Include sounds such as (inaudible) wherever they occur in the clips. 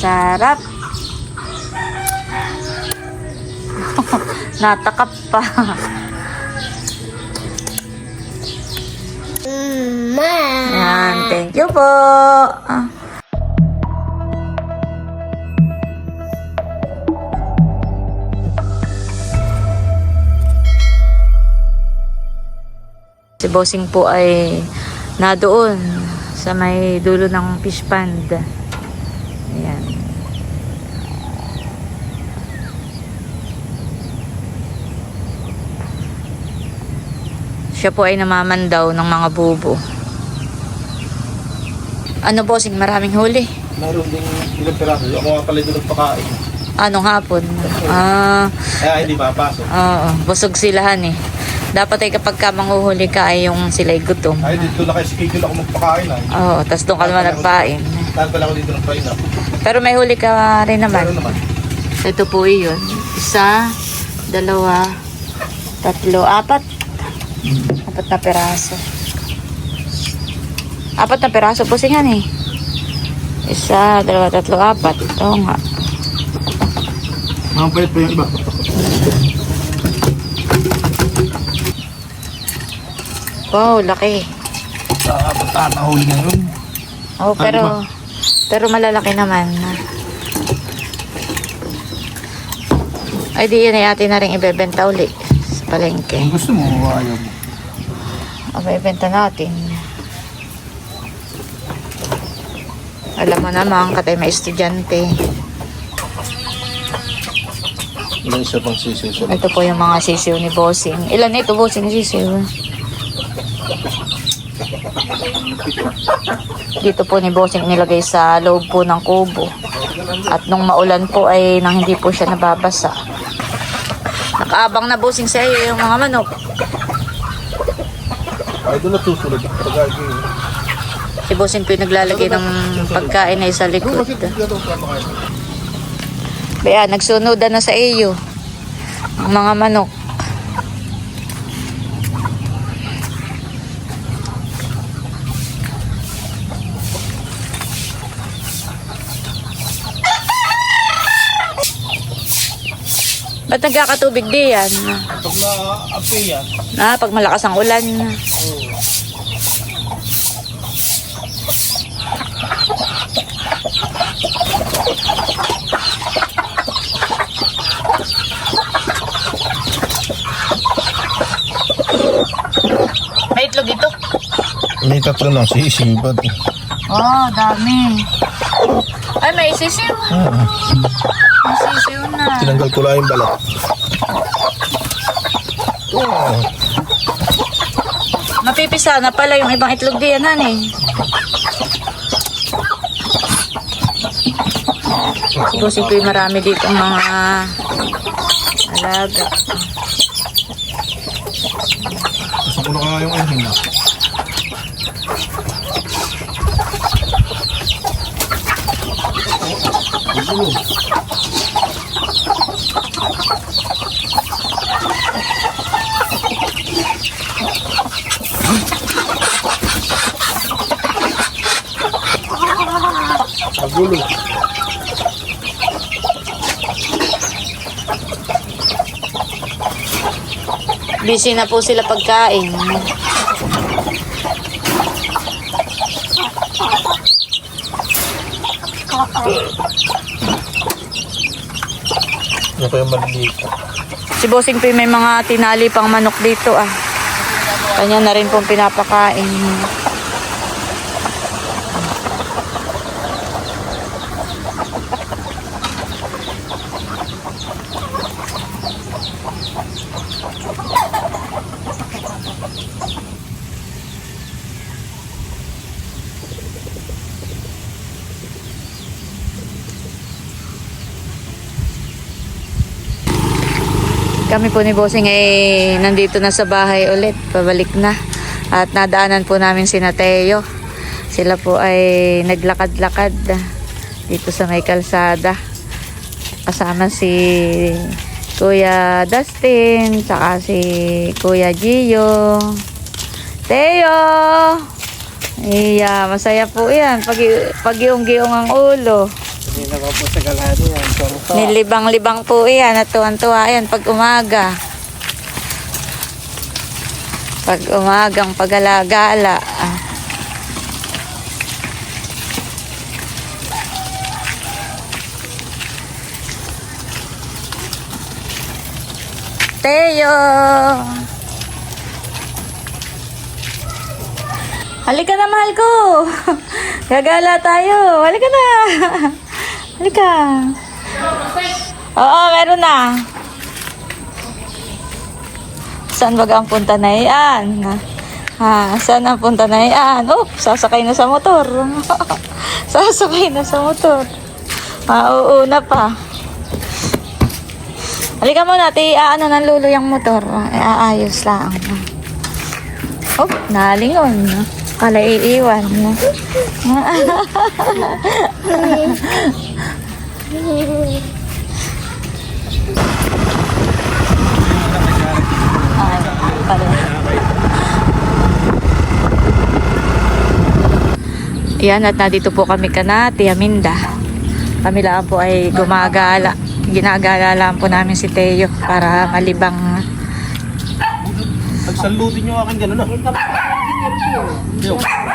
Sarap. (laughs) Natakap pa. Yan, thank you po. Si Bossing po ay na doon sa may dulo ng fish pond. Ayan. Siya po ay namamandaw ng mga bubo. Ano bossing, maraming huli. Mayroon ding ilang piraso. Ako nga pala doon nagpakain. Anong hapon? Ah, Kaya hindi mapasok. oo, busog silahan eh. Dapat ay kapag ka manghuhuli ka ay yung sila'y gutom. Ay, dito na kay schedule ako magpakain ay. Oo, tas doon ka naman nagpain. Saan pala ako dito ng pain? Pero may huli ka rin naman. Meron naman. Ito po yun. Isa, dalawa, tatlo, apat. Apat na peraso. Apat na peraso po singan eh. Isa, dalawa, tatlo, apat. Oo nga. Mga pait pa yung iba. Wow, laki. Ah, punta na huli ngayon. Oh, pero pero malalaki naman. Ay di yun ay atin na rin ibebenta uli sa palengke. Gusto mo, ayaw mo. O, ibebenta natin. Alam mo naman, katay may estudyante. Ilang isa pang sisiw Ito po yung mga sisiw ni Bossing. Ilan ito, Bossing, sisiw? Dito po ni Bossing nilagay sa loob po ng kubo. At nung maulan po ay nang hindi po siya nababasa. Nakaabang na Bossing sa iyo yung mga manok. Ay, doon natusulog. Pagkakay ko yun. Si Bossing po yung naglalagay ng pagkain ay sa likod. ako? Kaya nagsunodan na sa iyo ang mga manok. Ba't nagkakatubig di yan? Pag na-api yan, Na, pag malakas ang ulan. May itlog ito. May tatlo ng sisiw. Ba't? Oh, dami. Ay, may sisiw. May sisiw na. Tinanggal ko lang yung balat. Oh, Mapipisa na pala yung ibang itlog diyan, eh. Siguro siguro marami dito mga alaga. gusto ko na nga yung engine na. Magulo. Busy na po sila pagkain. Ano kaya maliliit? Si Bossing P may mga tinali pang manok dito ah. Kanya na rin pong pinapakain. Kami po ni Bossing ay nandito na sa bahay ulit. Pabalik na. At nadaanan po namin si Nateo. Sila po ay naglakad-lakad dito sa may kalsada. Kasama si Kuya Dustin, saka si Kuya Gio. Teo! Iya, masaya po yan. Pag, pag yung ang ulo. Naman po sa galani yan. Nilibang-libang po yan at tuwan-tuwa yan pag umaga. Pag umagang pagala-gala. Ah. Teo! Halika na, mahal ko! (laughs) Gagala tayo! Halika na! (laughs) Halika! Oo, meron na. Saan ba ang punta na yan? Ha, saan ang punta na yan? Oh, sasakay na sa motor. (laughs) sasakay na sa motor. Mauuna pa. Halika muna, ti, ano ng lulo yung motor. Eh, aayos lang. Oh, nalingon. Kala iiwan. (laughs) Yan, at nandito po kami kana, Tia Minda. Kami lang po ay gumagala. Ginagala lang po namin si Teo para malibang. Pagsalutin nyo akin gano'n ah.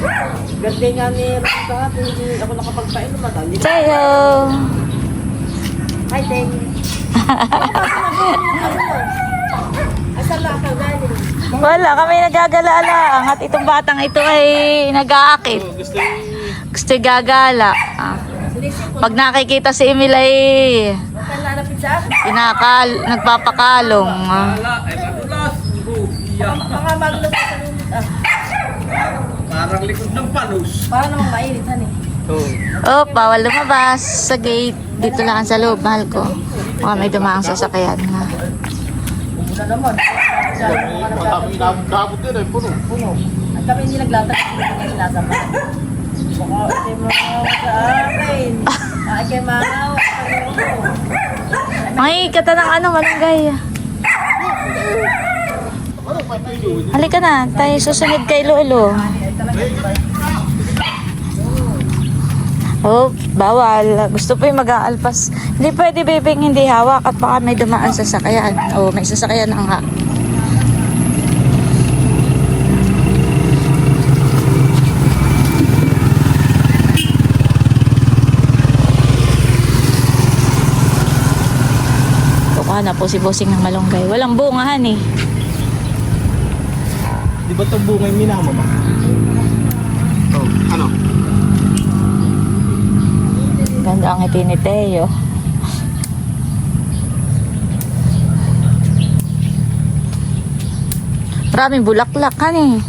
Ganda nga ni Rita, hindi ako nakapagpain naman. Hindi Teo! Hi, Teng. Asan na ka galing? Wala, kami nagagala lang. At itong batang ito ay nag-aakit. Gusto Gusto gagala. Ah. Pag nakikita si Emil ay pinakal, nagpapakalong. Ah. Mga ah. Parang likod ng palos. Para naman mainit, han eh. Oh, bawal lumabas sa gate. Dito lang sa loob, mahal ko. Baka may dumaang sasakyan. Ha. Una naman. Inabot din eh, puno. puno. At kami hindi naglatag. Hindi sinasama. Baka yung mga sa akin. Ay, kay mama. Makikita ng ano, malunggay. Halika na, tayo susunod kay Lolo. Oh, bawal. Gusto po yung mag-aalpas. Hindi pwede, bebeng, hindi hawak at baka may dumaan sa sakayan. Oh, may sasakyan na nga. Na po si Bossing ng malunggay. Walang bungahan eh. Di ba itong bungay minama ba? Oh, ano? Ganda ang ngiti ni Teo. Maraming bulaklak kan eh.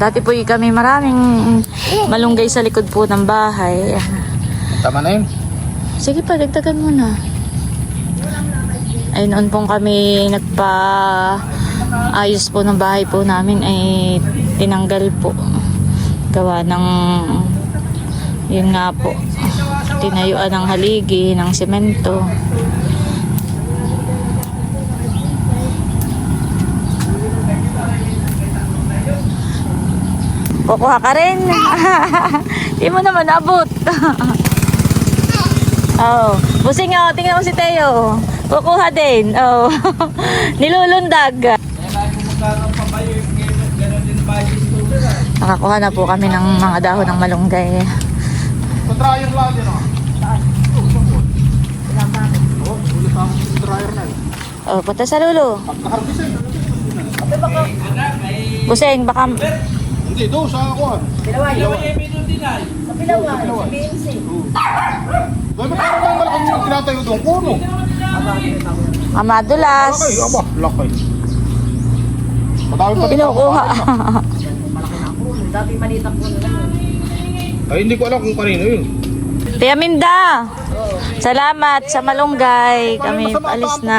Dati po kami maraming malunggay sa likod po ng bahay. Tama na yun. Sige pa, dagdagan mo na. Ay noon pong kami nagpa ayos po ng bahay po namin ay tinanggal po. Gawa ng yun nga po. Tinayuan ng haligi, ng semento. Kukuha ka rin. (laughs) Di mo naman abot. (laughs) Oh. Busing oh, tingnan mo si Teo. Kukuha din. Oh. (laughs) Nilulundag. Nakakuha na po kami ng mga dahon ng malunggay. Dryer lang din ah. Oh, ulit ako sa dryer na eh. Oh, punta sa lulo. Pagka-harvest eh. Busing, baka... Hindi, doon sa kuhan. Pilawan. Sa Pilawan. Sa BNC. Dahil magkaroon ng malaking yung tinatayo doon, puno. Ah, madulas. Lakay, aba, lakay. Madami pa din Kinukuha. (laughs) Malaki na ako. Dati maliit lang. Ay, hindi ko alam kung kanino yun. Tia Minda. Salamat sa malunggay. Kami alis na.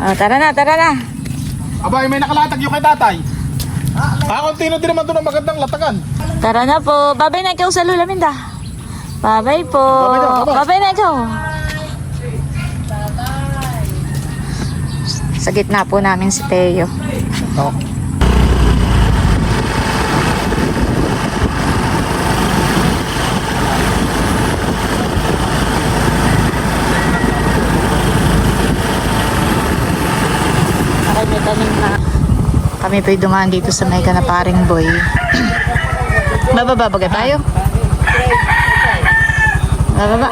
Ah, tara na, tara na. Aba, may nakalatag yung kay tatay. Ah, kontino din naman doon ang magandang latagan. Tara na po. Babay na ikaw sa Lula Minda. Babay po. Babay na, babay. Babay na ikaw. Sa gitna po namin si Teo. Oh. Kami po'y dumaan dito sa may kanaparing boy. (clears throat) Bababa ba tayo? Bababa.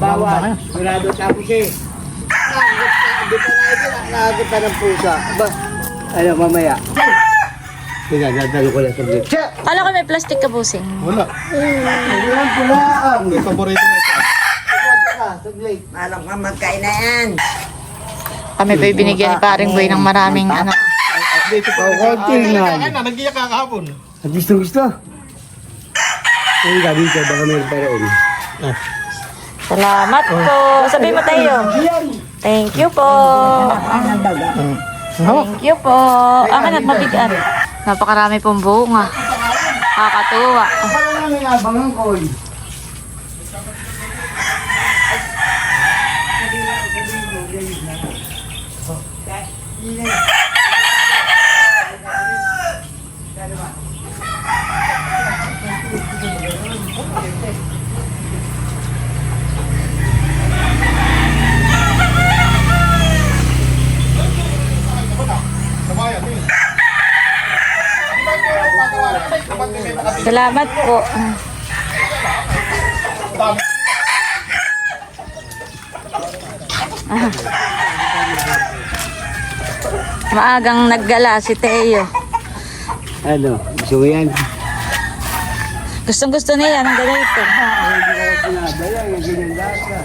Bawal na. Sigurado tapos eh. Nakagot pa ng pusa. Ano, mamaya. Sige, dadalo ko lang sa. Siya! Kala ko may plastic ka busing. Wala. Ayun, pulaan. Yung paborito na ito. Alam ka, magkain na yan. Kami po'y binigyan ni paring boy ng maraming ano. Dito pa. Oh, konti Ah, na, nag-iyak ka kahapon. At gusto gusto. Ay, gabi ka, baka meron pa rin. Ah. Salamat po. Sabi mo tayo. Thank you po. Thank you po. Akin at mabigat. Napakarami pong bunga. Kakatuwa. Ano may abangan ko? Salamat po. Ah. Maagang naggala si Teo. Ano, gusto mo yan? Gustong gusto niya ng ganito. Hindi ko pinadala, yung ganyan data.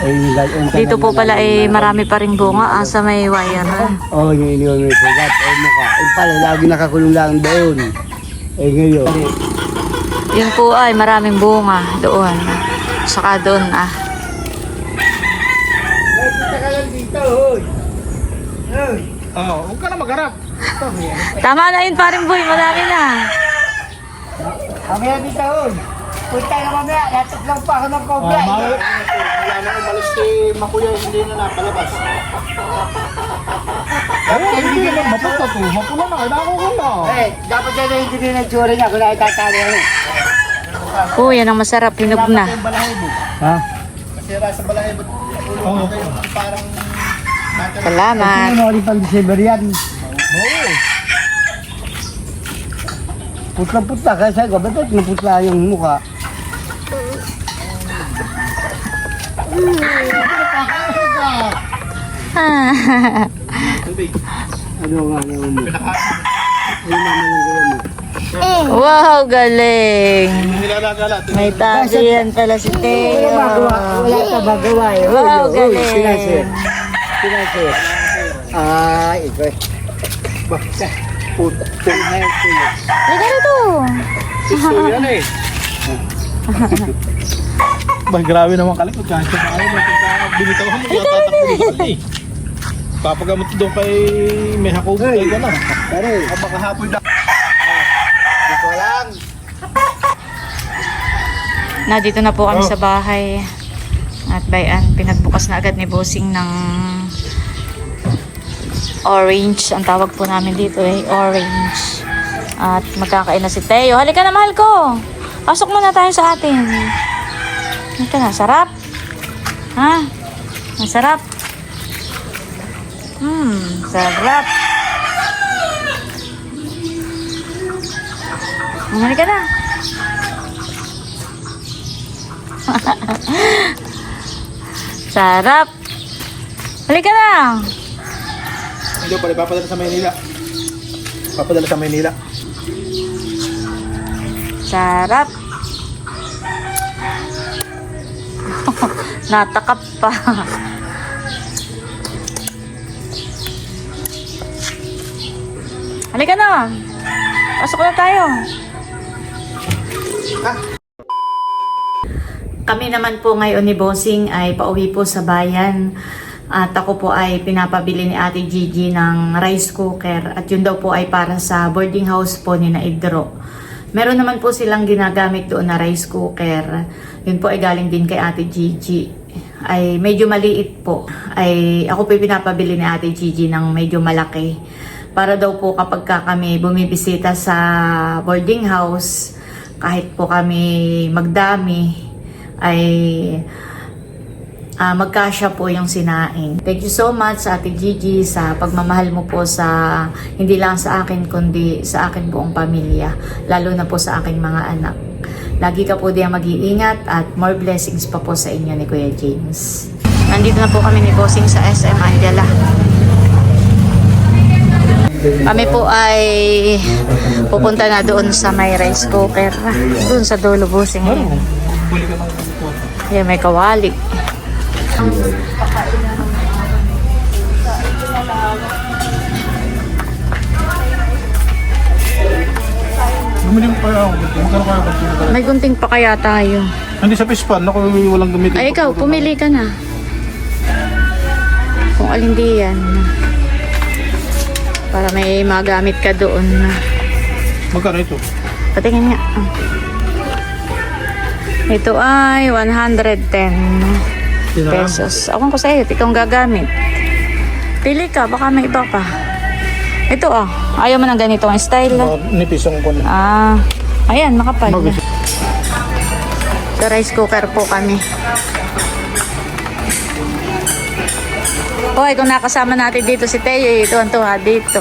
Ay, yung ganyan Dito po pala ay marami pa ring bunga ah, sa may wire. Oo, oh, yung iniwan mo yung sugat. Ay, mukha. Ay, pala, lagi nakakulong lang doon. Eh, ngayon. Yun po ay maraming bunga doon. Saka doon ah. Ay, punta dito, hoy. Hoy. Oo, huwag ka na magharap. Tama na yun paring boy, madami na. Mamaya dito, hoy. Punta ka mamaya. Yatot lang pa ako ng. Ah, mahal. Wala na umalis si Makuya, hindi na napalabas. Ay, hindi naman mapula to. Mapula na, kailangan ko na. Eh, dapat na hindi din ang tsura niya kung nakikatali ano. Oh, yan ang masarap, hinog na. Ha? Oo. Salamat. Ano ulit pang December yan? Putla-putla kasi ko. Ba't naputla yung mukha? Ano nga mukha? Ano naman yung gawin mo? wow, galing. May tagihan pala si Teo. Wala ka ba gawa? Wow, Uy, uy, galing. Sinasir. Sinasir. Ah, ito eh. Basta. Puta. Sinasir. Halika rito. yan eh. Bah, grabe naman kalikot. Kahit sa kaya binitawan mo, yung tatakbo mo eh. Papagamot doon kay may hakog kay ka na. Pare. Ah, baka hapoy na. Ito lang. Nandito na po kami sa bahay. At bayan, pinagbukas na agad ni Bossing ng orange. Ang tawag po namin dito eh, orange. At magkakain na si Teo. Halika na, mahal ko. Pasok muna tayo sa atin. Halika na, sarap. Ha? Masarap. Hmm, sarap. Halika na. (laughs) Sarap. Halika na. Hindi pala, papadala sa Maynila. Papadala sa Maynila. Sarap. (laughs) Natakap pa. Halika na. Pasok na tayo. Kami naman po ngayon ni Bossing ay pauwi po sa bayan. At ako po ay pinapabili ni Ate Gigi ng rice cooker. At yun daw po ay para sa boarding house po ni na Idro. Meron naman po silang ginagamit doon na rice cooker. Yun po ay galing din kay Ate Gigi. Ay medyo maliit po. Ay ako po pinapabili ni Ate Gigi ng medyo malaki. Para daw po kapag ka kami bumibisita sa boarding house, kahit po kami magdami, ay ah, magkasya po yung sinaing. Thank you so much sa Ate Gigi sa pagmamahal mo po sa hindi lang sa akin kundi sa akin buong pamilya, lalo na po sa aking mga anak. Lagi ka po diyan mag-iingat at more blessings pa po sa inyo ni Kuya James. Nandito na po kami ni Bossing sa SM Angela. Kami po ay pupunta na doon sa may rice cooker. Doon sa dulo Bossing. Kukuha. Ayan, may kawali. Bumili mo kaya ako. Magkano kaya ako? May gunting pa kaya tayo. Hindi sa pispan. Ako walang gamitin. Ay, ikaw, pumili ka na. Kung alin di yan. Para may magamit ka doon. Magkano ito? Patingin nga. Ito ay 110 pesos. Ako ko sa'yo, ikaw ang gagamit. Pili ka, baka may iba pa. Ito ah, ayaw mo ng ganitong style. ah. Oh, nipisong ko na. Ah, ayan, makapal. Mag- Sa rice cooker po kami. Hoy, kung nakasama natin dito si Teo, ito ang tuwa dito.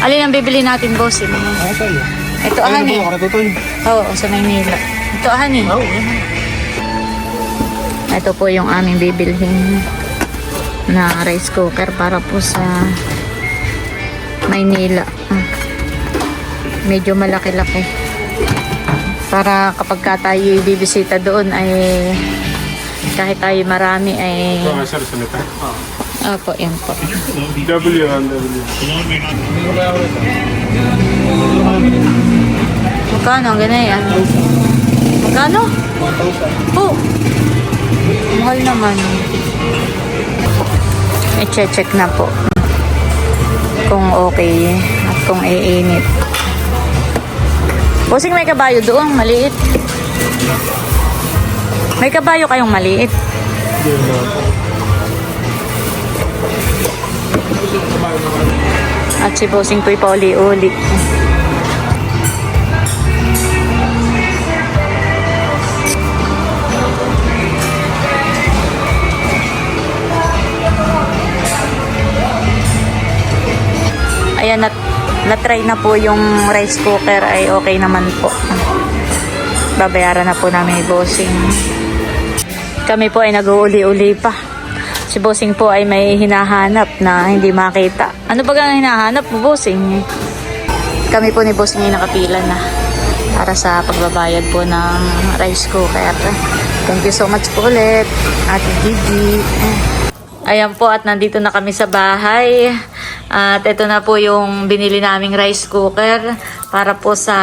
Alin ang bibili natin, boss? Ito, Ah, ito Ay, ani. ano ba ako natutoy? Oo, sa Maynila. Ito, ani. Oo. Ito po yung aming bibilhin na rice cooker para po sa Maynila. Medyo malaki-laki. Para kapag ka tayo bibisita doon ay kahit tayo marami ay Okay, sir, salita. Opo, yan po. W and W. Magkano ang ganyan yan? Magkano? Oh! Mahal naman. I-check na po. Kung okay at kung iinit. Bossing may kabayo doon, maliit. May kabayo kayong maliit. At si Bossing po'y pauli-uli. Ayan, nat na-try na po yung rice cooker ay okay naman po. Babayaran na po namin ni Bossing. Kami po ay nag-uuli-uli pa. Si Bossing po ay may hinahanap na hindi makita. Ano ba ang hinahanap mo, Bossing? Kami po ni Bossing ay nakapila na para sa pagbabayad po ng rice cooker. Thank you so much po ulit, Ate Gigi. Ayan po at nandito na kami sa bahay. At ito na po yung binili naming rice cooker para po sa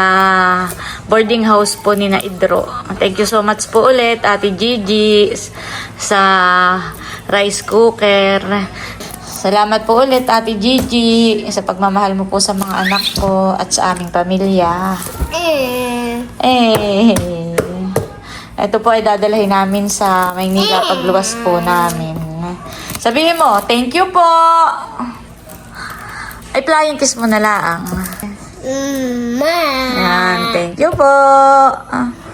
boarding house po ni na Idro. Thank you so much po ulit Ate Gigi sa rice cooker. Salamat po ulit Ate Gigi sa pagmamahal mo po sa mga anak ko at sa aming pamilya. Eh. Ito po ay dadalhin namin sa Maynila pagluwas po namin. Sabihin mo, thank you po. Ay, flying kiss mo na lang. Yan, thank you po. Ah.